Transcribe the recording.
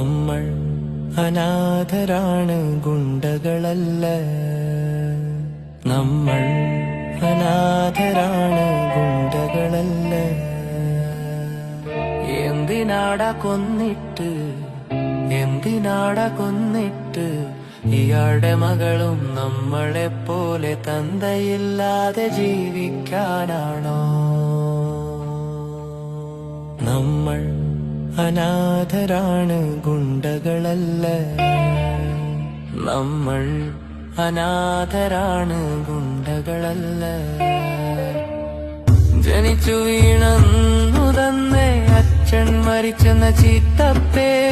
നമ്മൾ അനാഥരാണ് ഗുണ്ടകളല്ല. നമ്മൾ അനാഥരാണ് ഗുണ്ടകളല്ല. എന്തിനാട കൊന്നിട്ട്? എന്തിനാട കൊന്നിട്ട്? ഇയാളുടെ മകളും നമ്മളെ പോലെ തന്തയില്ലാതെ ജീവിക്കാനാണോ? നമ്മൾ അനാഥരാണ് ഗുണ്ടകളല്ല. നമ്മൾ അനാഥരാണ് ഗുണ്ടകളല്ല. ജനിച്ചു വീണന്നു തന്നെ അച്ഛൻ മരിച്ചെന്ന ചീത്തപ്പേര്